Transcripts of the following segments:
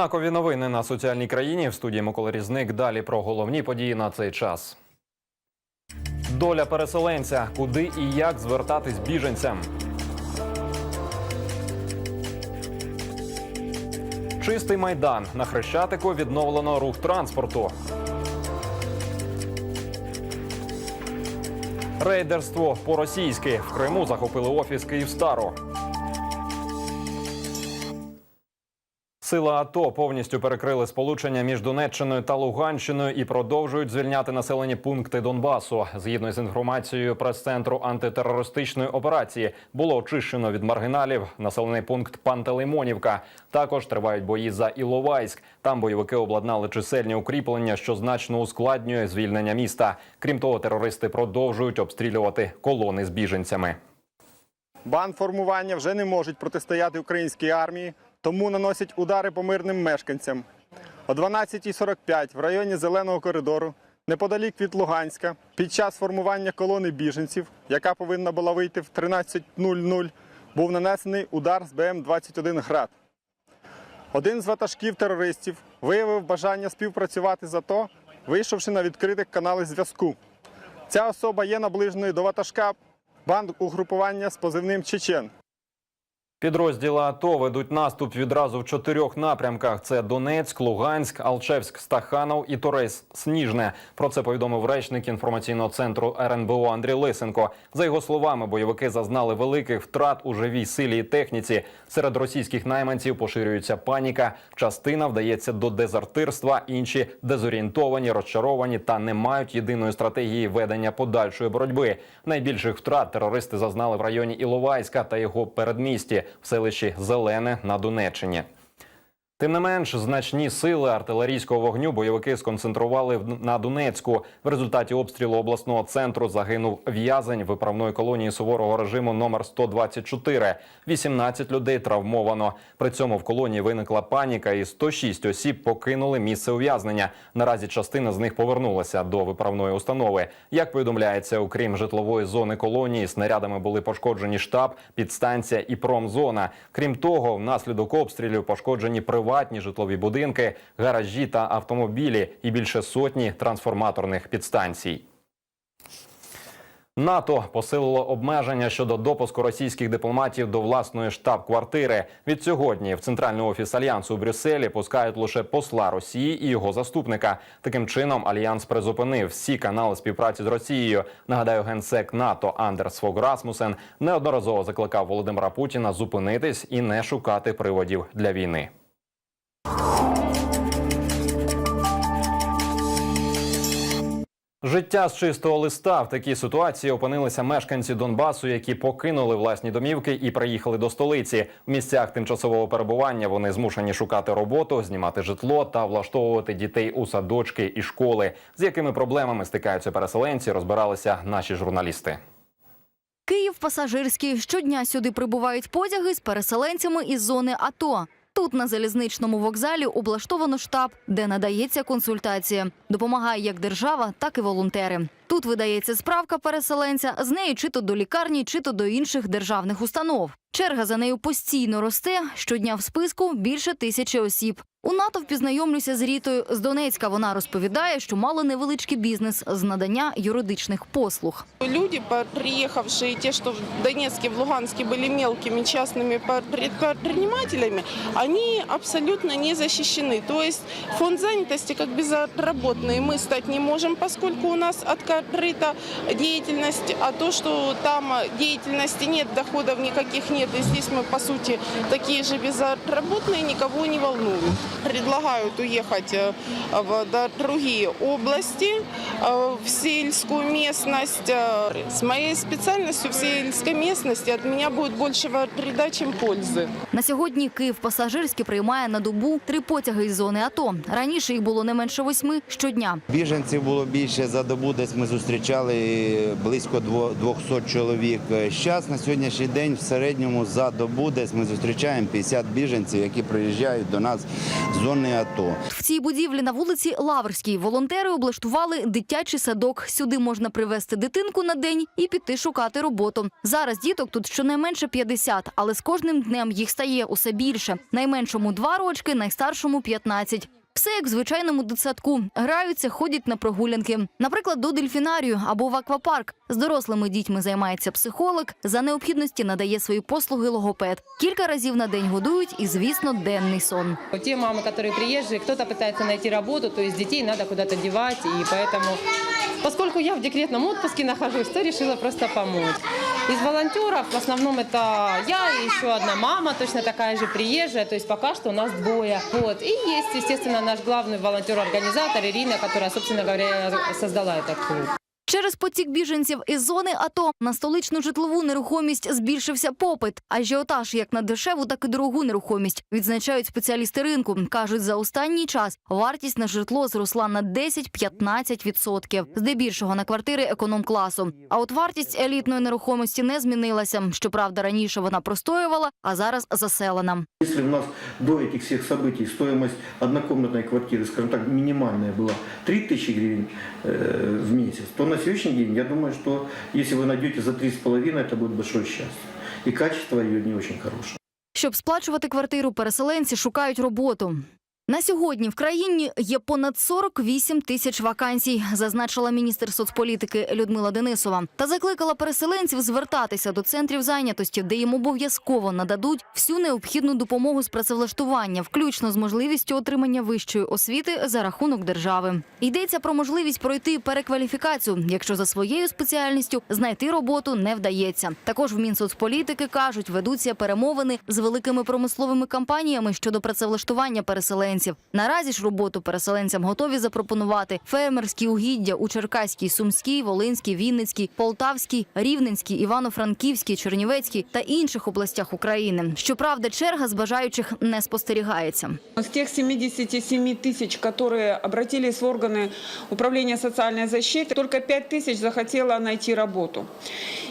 Знакові новини на соціальній країні в студії Микола Різник. Далі про головні події на цей час. Доля переселенця. Куди і як звертатись біженцям? Чистий майдан. На Хрещатику відновлено рух транспорту. Рейдерство по-російськи. В Криму захопили офіс Київстару. Сили АТО повністю перекрили сполучення між Донеччиною та Луганщиною і продовжують звільняти населені пункти Донбасу. Згідно з інформацією прес-центру антитерористичної операції, було очищено від маргіналів населений пункт Пантелеймонівка. Також тривають бої за Іловайськ. Там бойовики обладнали чисельні укріплення, що значно ускладнює звільнення міста. Крім того, терористи продовжують обстрілювати колони з біженцями. Бандформування вже не можуть протистояти українській армії, тому наносять удари по мирним мешканцям. О 12.45 в районі Зеленого коридору, неподалік від Луганська, під час формування колони біженців, яка повинна була вийти в 13.00, був нанесений удар з БМ-21 «Град». Один з ватажків терористів виявив бажання співпрацювати з АТО, вийшовши на відкритих каналах зв'язку. Ця особа є наближеною до ватажка банд угрупування з позивним Чечен. Підрозділи АТО ведуть наступ відразу в чотирьох напрямках: це Донецьк, Луганськ, Алчевськ, Стаханов і Торейс Сніжне. Про це повідомив речник інформаційного центру РНБО Андрій Лисенко. За його словами, бойовики зазнали великих втрат у живій силі і техніці. Серед російських найманців поширюється паніка. Частина вдається до дезертирства, інші дезорієнтовані, розчаровані та не мають єдиної стратегії ведення подальшої боротьби. Найбільших втрат терористи зазнали в районі Іловайська та його передмісті в селищі Зелене на Донеччині. Тим не менш, значні сили артилерійського вогню бойовики сконцентрували на Донецьку. В результаті обстрілу обласного центру загинув в'язень виправної колонії суворого режиму номер 124. 18 людей травмовано. При цьому в колонії виникла паніка, і 106 осіб покинули місце ув'язнення. Наразі частина з них повернулася до виправної установи. Як повідомляється, окрім житлової зони колонії, снарядами були пошкоджені штаб, підстанція і промзона. Крім того, внаслідок обстрілів пошкоджені приватні житлові будинки, гаражі та автомобілі і більше сотні трансформаторних підстанцій. НАТО посилило обмеження щодо допуску російських дипломатів до власної штаб-квартири. Від сьогодні в центральний офіс альянсу у Брюсселі пускають лише посла Росії і його заступника. Таким чином альянс призупинив всі канали співпраці з Росією. Нагадаю, генсек НАТО Андерс Фог Расмусен неодноразово закликав Володимира Путіна зупинитись і не шукати приводів для війни. Життя з чистого листа в такій ситуації опинилися мешканці Донбасу, які покинули власні домівки і приїхали до столиці. В місцях тимчасового перебування вони змушені шукати роботу, знімати житло та влаштовувати дітей у садочки і школи. З якими проблемами стикаються переселенці, розбиралися наші журналісти. Київ пасажирський. Щодня сюди прибувають потяги з переселенцями із зони АТО. Тут на залізничному вокзалі облаштовано штаб, де надається консультація. Допомагає як держава, так і волонтери. Тут видається справка переселенця з нею чи то до лікарні, чи то до інших державних установ. Черга за нею постійно росте. Щодня в списку більше тисячі осіб. У натовпі знайомлюся з Рітою з Донецька. Вона розповідає, що мала невеличкий бізнес з надання юридичних послуг. Люди, по- приехавшие, те, что в Донецке, в Луганске были мелкими частными по- предпринимателями, они абсолютно не защищены. То есть фонд занятости как безработные мы стать не можем, поскольку у нас открыта деятельность, а то, что там деятельности нет, доходов никаких нет, и здесь мы, по сути, такие же безработные, никого не волнуют. Предлагают уехать э, в другие области, э, в сельскую местность. Э, С моей специальностью в сельской местности от меня будет больше вреда, чем пользы. На сьогодні Київ пасажирський приймає на добу три потяги із зони АТО. Раніше їх було не менше восьми щодня. Біженців було більше за добу, десь ми зустрічали близько дво- 200 чоловік. Зараз на сьогоднішній день в середньому за добу десь ми зустрічаємо 50 біженців, які приїжджають до нас зони АТО. В цій будівлі на вулиці Лаврській волонтери облаштували дитячий садок. Сюди можна привезти дитинку на день і піти шукати роботу. Зараз діток тут щонайменше 50, але з кожним днем їх стає усе більше. Найменшому два рочки, найстаршому 15. Все як в звичайному дитсадку. Граються, ходять на прогулянки. Наприклад, до дельфінарію або в аквапарк. З дорослими дітьми займається психолог. За необхідності надає свої послуги логопед. Кілька разів на день годують і, звісно, денний сон. Те мамы, которые приезжие, кто-то пытается найти работу, то есть детей надо куда-то девать, и поэтому, поскольку я в декретном отпуске нахожусь, то решила просто помочь. Из волонтеров в основном это я и еще одна мама, точно такая же приезжая, то есть пока что у нас двое. Вот. И есть, естественно, наш главный волонтер-организатор Ирина, которая, собственно говоря, создала этот клуб. Через потік біженців із зони АТО на столичну житлову нерухомість збільшився попит. Ажіотаж як на дешеву, так і дорогу нерухомість відзначають спеціалісти ринку. кажуть, за останній час вартість на житло зросла на 10-15%. Здебільшого на квартири економ-класу. А от вартість елітної нерухомості не змінилася. Щоправда, раніше вона простоювала, а зараз заселена. Если у нас до этих всех событий стоимость однокомнатной квартиры, скажем так, минимальная была 3000 гривен э, в месяц, то на сегодняшний день я думаю, что если вы найдете за 3,5, это будет большое счастье. И качество ее не очень хорошее. Щоб сплачувати квартиру, переселенці шукають роботу. На сьогодні в країні є понад 48 тисяч вакансій, зазначила міністр соцполітики Людмила Денисова. Та закликала переселенців звертатися до центрів зайнятості, де їм обов'язково нададуть всю необхідну допомогу з працевлаштування, включно з можливістю отримання вищої освіти за рахунок держави. Йдеться про можливість пройти перекваліфікацію, якщо за своєю спеціальністю знайти роботу не вдається. Також в Мінсоцполітики кажуть, ведуться перемовини з великими промисловими компаніями щодо працевлаштування переселенців Наразі ж роботу переселенцям готові запропонувати фермерські угіддя у Черкаській, Сумській, Волинській, Вінницькій, Полтавській, Рівненській, Івано-Франківській, Чернівецькій та інших областях України. Щоправда, черга з бажаючих не спостерігається. Из тех 77 тысяч, которые обратились в органы управления социальной защиты, только 5 тысяч захотело найти работу.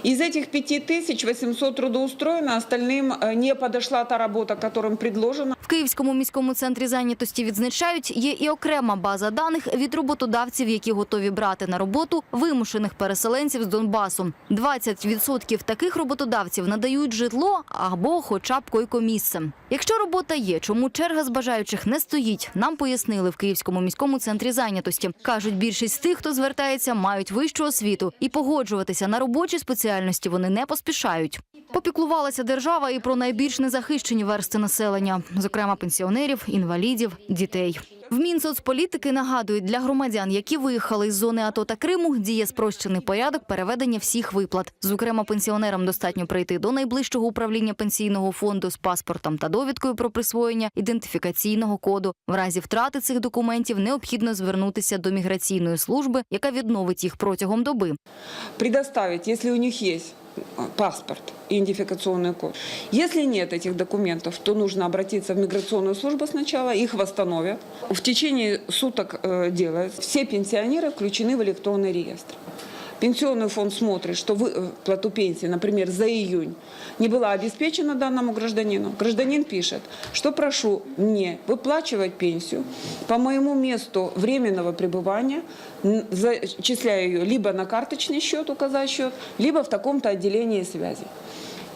Из этих 5 тысяч 800 трудоустроено, остальным э, не подошла та работа, которым предложена. В Київському міському центрі зайнятості відзначають, є і окрема база даних від роботодавців, які готові брати на роботу вимушених переселенців з Донбасу. 20% таких роботодавців надають житло або хоча б койкомісце. Якщо робота є, чому черга з бажаючих не стоїть, нам пояснили в Київському міському центрі зайнятості. кажуть, більшість тих, хто звертається, мають вищу освіту і погоджуватися на робочі спеціальності вони не поспішають. Попіклувалася держава і про найбільш незахищені версти населення, зокрема пенсіонерів, інвалідів, дітей. В Мінсоцполітики нагадують, для громадян, які виїхали з зони АТО та Криму, діє спрощений порядок переведення всіх виплат. Зокрема, пенсіонерам достатньо прийти до найближчого управління пенсійного фонду з паспортом та довідкою про присвоєння ідентифікаційного коду. В разі втрати цих документів необхідно звернутися до міграційної служби, яка відновить їх протягом доби. Предоставить, если у них э, паспорт и идентификационный код. Если нет этих документов, то нужно обратиться в миграционную службу сначала, их восстановят. В течение суток э, делают. Все пенсионеры включены в электронный реестр. Пенсионный фонд смотрит, что выплату пенсии, например, за июнь не была обеспечена данному гражданину. Гражданин пишет, что прошу мне выплачивать пенсию по моему месту временного пребывания, н- зачисляя ее либо на карточный счет, указать счет, либо в таком-то отделении связи.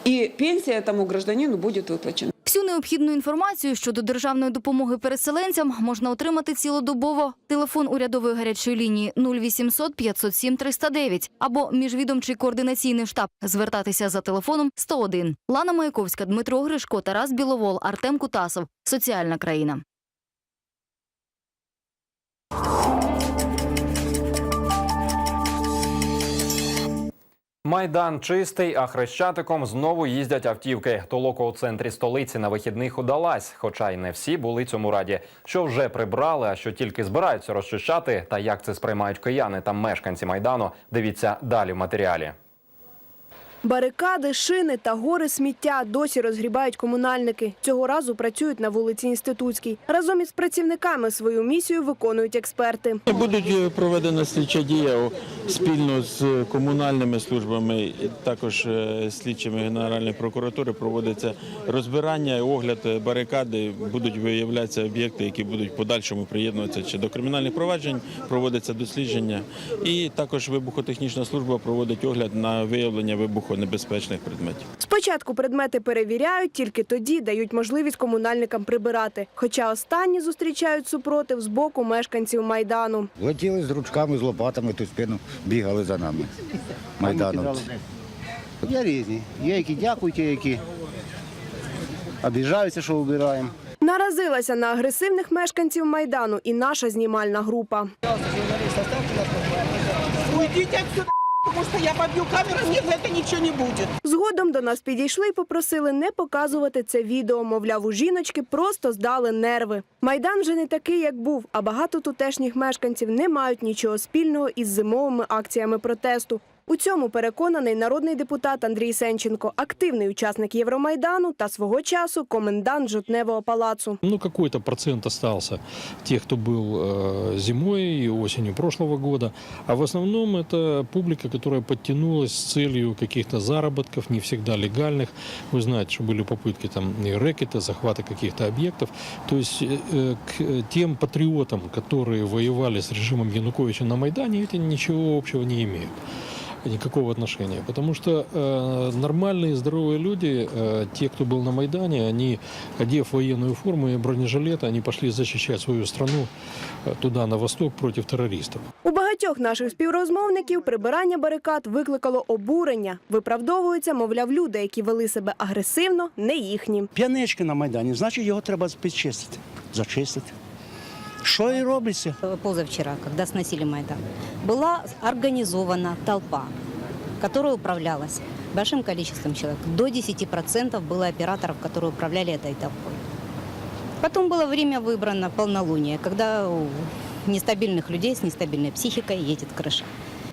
И пенсия этому гражданину будет выплачена. Всю необхідну інформацію щодо державної допомоги переселенцям можна отримати цілодобово. Телефон урядової гарячої лінії 0800 507 309 або міжвідомчий координаційний штаб. Звертатися за телефоном 101. Лана Маяковська, Дмитро Гришко, Тарас Біловол, Артем Кутасов. Соціальна країна. Майдан чистий, а хрещатиком знову їздять автівки. Толока у центрі столиці на вихідних удалась, хоча й не всі були цьому раді. Що вже прибрали, а що тільки збираються розчищати, та як це сприймають кияни та мешканці майдану. Дивіться далі в матеріалі. Барикади, шини та гори сміття досі розгрібають комунальники. Цього разу працюють на вулиці Інститутській. Разом із працівниками свою місію виконують експерти. Будуть е, проведена слідча дія спільно з комунальними службами, також е, слідчими Генеральної прокуратури проводиться розбирання, огляд е, барикади. Будуть виявлятися об'єкти, які будуть подальшому приєднуватися чи до кримінальних проваджень, проводиться дослідження. І також вибухотехнічна служба проводить огляд на виявлення вибухонебезпечних предметів. Спочатку предмети перевіряють, тільки тоді дають можливість комунальникам прибирати. Хоча останні зустрічають супротив з боку мешканців майдану. Летіли з ручками, з лопатами, ту спину бігали за нами. Майдановці. Є різні. Є які дякують, є які обіжаються, що вбираємо. Наразилася на агресивних мешканців майдану і наша знімальна група. Уйдите отсюда, потому що я поб'ю камеру, ні, за це нічого не буде. Згодом до нас підійшли і попросили не показувати це відео. Мовляв, у жіночки просто здали нерви. Майдан вже не такий, як був, а багато тутешніх мешканців не мають нічого спільного із зимовими акціями протесту. У цьому переконаний народний депутат Андрій Сенченко, активний учасник Євромайдану та свого часу комендант жовтневого палацу. Ну, какой-то процент остался тех, кто был э, зимой и осенью прошлого года. А в основном это публика, которая подтянулась с целью каких-то заработков, не всегда легальных. Вы знаете, что были попытки там и рэкета, захвата каких-то объектов. То есть э, э, к тем патриотам, которые воевали с режимом Януковича на Майдане, это ничего общего не имеют никакого отношения. Потому что э, нормальные, здоровые люди, э, те, кто был на Майдане, они, одев военную форму и бронежилеты, они пошли защищать свою страну э, туда, на восток, против террористов. У багатьох наших співрозмовників прибирання барикад викликало обурення. Виправдовуються, мовляв, люди, які вели себе агресивно, не їхні. П'янички на Майдані, значить його треба підчистити, зачистити. Що і робиться? позавчера, когда сносили Майдан, была организована толпа, которая управлялась большим количеством человек. До 10% было операторов, которые управляли этой толпой. Потом было время выбрано полнолуние, когда у нестабильных людей с нестабильной психикой едет крыша.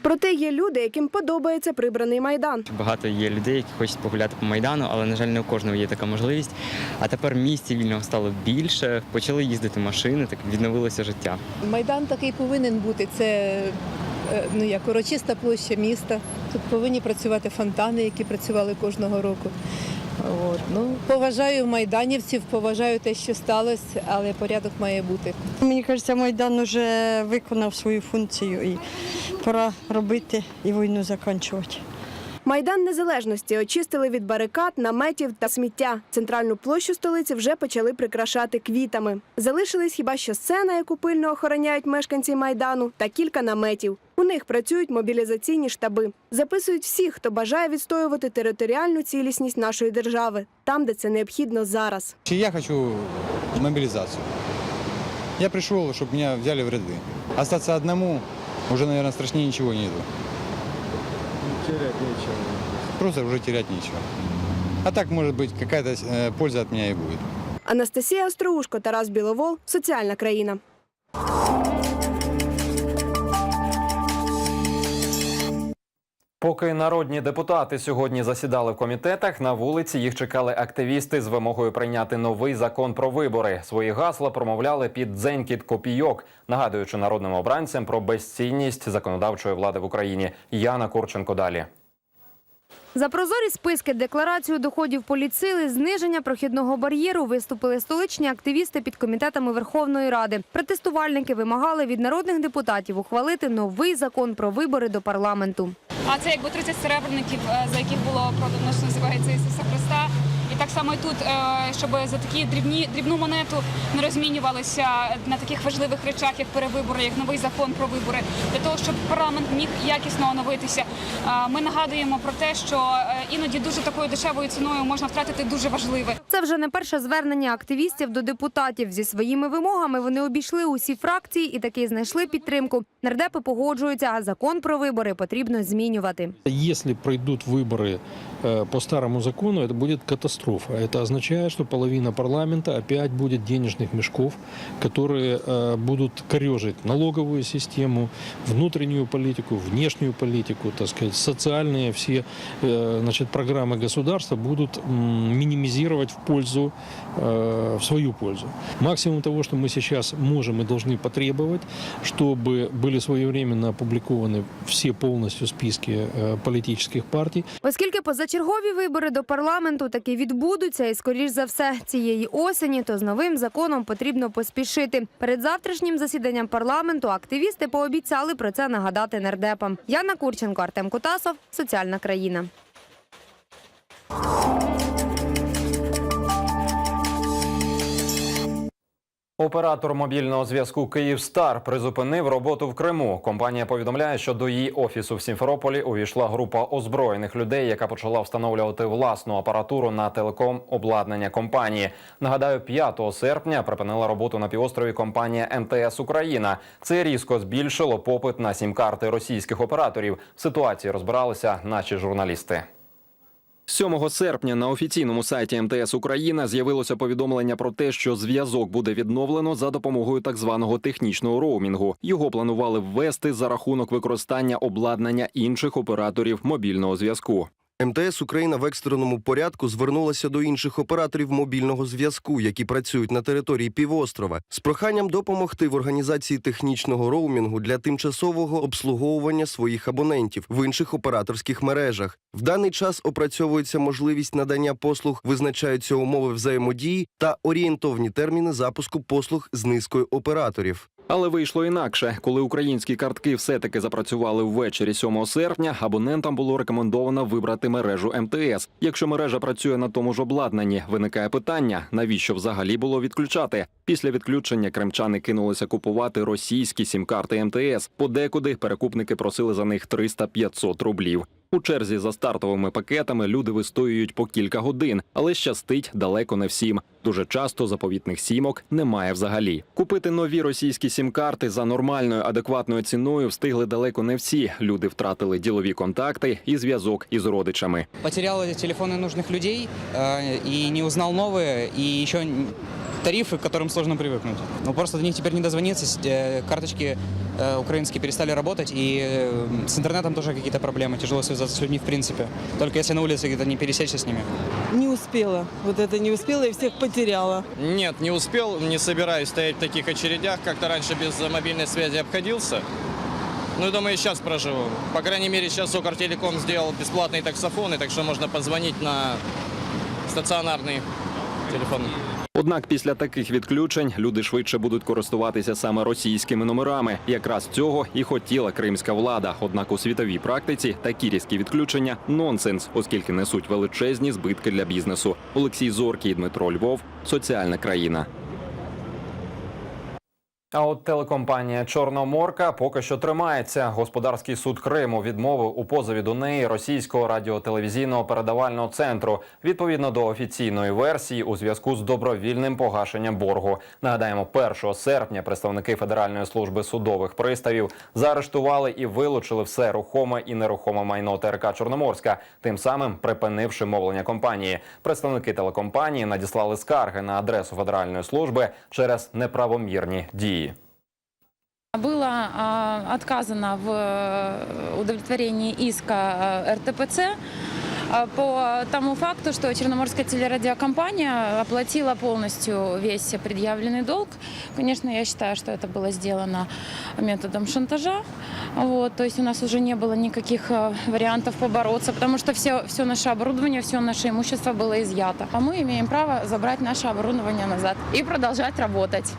Проте є люди, яким подобається прибраний майдан. Багато є людей, які хочуть погуляти по майдану, але на жаль, не у кожного є така можливість. А тепер місця вільного стало більше, почали їздити машини, так відновилося життя. Майдан такий повинен бути. Це е, ну як урочиста площа міста. Тут повинні працювати фонтани, які працювали кожного року. От. Ну, поважаю майданівців, поважаю те, що сталося, але порядок має бути. Мені кажеться, Майдан вже виконав свою функцію і пора робити і війну закінчувати. Майдан Незалежності очистили від барикад, наметів та сміття. Центральну площу столиці вже почали прикрашати квітами. Залишились хіба що сцена, яку пильно охороняють мешканці майдану, та кілька наметів. У них працюють мобілізаційні штаби. Записують всіх, хто бажає відстоювати територіальну цілісність нашої держави, там, де це необхідно зараз. Я хочу мобилизацию. Я пришел, чтобы меня взяли в ряды. Остаться одному уже, наверное, страшнее ничего нету. Терять нічого. Просто уже терять нечего. А так, может быть, какая-то э, польза от меня и будет. Анастасія Остроушко, Тарас Біловол, Соціальна країна. Поки народні депутати сьогодні засідали в комітетах, на вулиці їх чекали активісти з вимогою прийняти новий закон про вибори. Свої гасла промовляли під дзенькіт копійок, нагадуючи народним обранцям про безцінність законодавчої влади в Україні. Яна Курченко далі. За прозорі списки, декларацію доходів поліцили, зниження прохідного бар'єру виступили столичні активісти під комітетами Верховної Ради. Протестувальники вимагали від народних депутатів ухвалити новий закон про вибори до парламенту. А це якби 30 серебряників, е, за яких було продано, називається Ісуса Христа. І так само і тут, е, щоб за такі дрібні дрібну монету не розмінювалися на таких важливих речах, як перевибори, як новий закон про вибори, для того, щоб парламент міг якісно оновитися. Е, Ми нагадуємо про те, що е, іноді дуже такою дешевою ціною можна втратити дуже важливе. Це вже не перше звернення активістів до депутатів. Зі своїми вимогами вони обійшли усі фракції і таки знайшли підтримку. Нардепи погоджуються, а закон про вибори потрібно змінювати. Если пройдут выборы э, по старому закону это будет катастрофа. Это означает, что половина парламента опять будет денежных мешков, которые э, будут корежить налоговую систему, внутреннюю политику, внешнюю политику, так сказать, социальные все э, значит, программы государства будут минимизировать в пользу, э, в свою пользу. Максимум того, что мы сейчас можем и должны потребовать, чтобы были своевременно опубликованы все полностью списки э, политических партий, Оскільки позачергові вибори до парламенту таки відбудуться, і скоріш за все цієї осені, то з новим законом потрібно поспішити. Перед завтрашнім засіданням парламенту активісти пообіцяли про це нагадати нардепам. Яна Курченко, Артем Кутасов, соціальна країна. Оператор мобільного зв'язку Київстар призупинив роботу в Криму. Компанія повідомляє, що до її офісу в Сімферополі увійшла група озброєних людей, яка почала встановлювати власну апаратуру на телеком обладнання компанії. Нагадаю, 5 серпня припинила роботу на півострові компанія МТС Україна. Це різко збільшило попит на сім-карти російських операторів. В ситуації розбиралися наші журналісти. 7 серпня на офіційному сайті МТС Україна з'явилося повідомлення про те, що зв'язок буде відновлено за допомогою так званого технічного роумінгу. Його планували ввести за рахунок використання обладнання інших операторів мобільного зв'язку. МТС Україна в екстреному порядку звернулася до інших операторів мобільного зв'язку, які працюють на території півострова, з проханням допомогти в організації технічного роумінгу для тимчасового обслуговування своїх абонентів в інших операторських мережах. В даний час опрацьовується можливість надання послуг, визначаються умови взаємодії та орієнтовні терміни запуску послуг з низкою операторів. Але вийшло інакше, коли українські картки все-таки запрацювали ввечері 7 серпня. Абонентам було рекомендовано вибрати мережу МТС. Якщо мережа працює на тому ж обладнанні, виникає питання, навіщо взагалі було відключати. Після відключення кримчани кинулися купувати російські сім-карти МТС. Подекуди перекупники просили за них 300-500 рублів. У черзі за стартовими пакетами люди вистоюють по кілька годин, але щастить далеко не всім. Дуже часто заповітних сімок немає взагалі. Купити нові російські сім-карти за нормальною адекватною ціною встигли далеко не всі. Люди втратили ділові контакти і зв'язок із родичами. Потерял эти телефоны нужных людей э, и не узнал новые, и еще н- тарифы, к которым сложно привыкнуть. Ну, просто до них теперь не дозвониться, э, карточки э, украинские перестали работать, и э, с интернетом тоже какие-то проблемы, тяжело связаться с людьми в принципе. Только если на улице где-то не пересечься с ними. Не успела. Вот это не успела и всех потеряла. Нет, не успел, не собираюсь стоять в таких очередях. Как-то раньше без мобильной связи обходился. Ну и думаю, и сейчас проживу. По крайней мере, сейчас Укртелеком сделал бесплатные таксофоны, так что можно позвонить на стационарный телефон. Однак після таких відключень люди швидше будуть користуватися саме російськими номерами. Якраз цього і хотіла кримська влада. Однак у світовій практиці такі різкі відключення нонсенс, оскільки несуть величезні збитки для бізнесу. Олексій Зоркий, Дмитро Львов, соціальна країна. А от телекомпанія Чорноморка поки що тримається. Господарський суд Криму відмовив у позові до неї російського радіотелевізійного передавального центру відповідно до офіційної версії у зв'язку з добровільним погашенням боргу. Нагадаємо, 1 серпня представники Федеральної служби судових приставів заарештували і вилучили все рухоме і нерухоме майно ТРК Чорноморська, тим самим припинивши мовлення компанії. Представники телекомпанії надіслали скарги на адресу Федеральної служби через неправомірні дії. Было а, отказано в э, удовлетворении иска э, РТПЦ а, по тому факту, что Черноморская телерадиокомпания оплатила полностью весь предъявленный долг. Конечно, я считаю, что это было сделано методом шантажа. Вот, то есть у нас уже не было никаких э, вариантов побороться, потому что все, все наше оборудование, все наше имущество было изъято. А мы имеем право забрать наше оборудование назад и продолжать работать.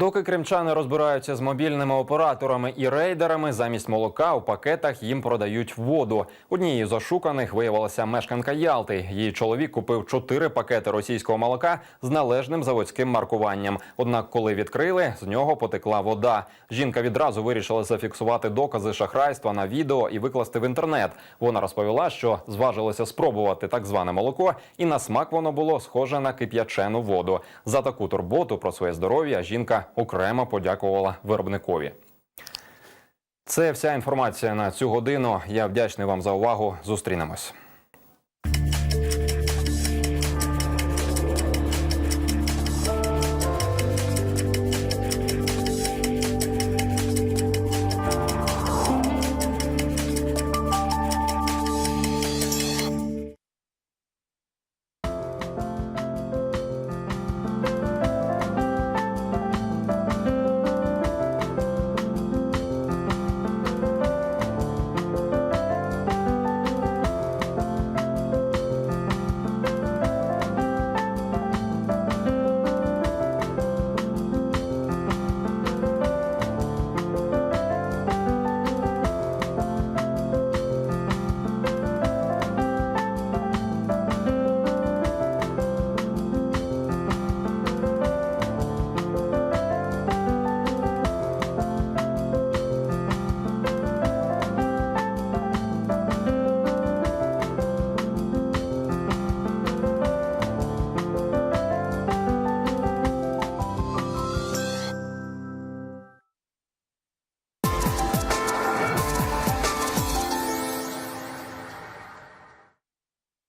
Доки кримчани розбираються з мобільними операторами і рейдерами, замість молока у пакетах їм продають воду. Однією з ошуканих виявилася мешканка Ялти. Її чоловік купив чотири пакети російського молока з належним заводським маркуванням. Однак, коли відкрили, з нього потекла вода. Жінка відразу вирішила зафіксувати докази шахрайства на відео і викласти в інтернет. Вона розповіла, що зважилася спробувати так зване молоко, і на смак воно було схоже на кип'ячену воду. За таку турботу про своє здоров'я жінка окремо подякувала виробникові. Це вся інформація на цю годину. Я вдячний вам за увагу. Зустрінемось.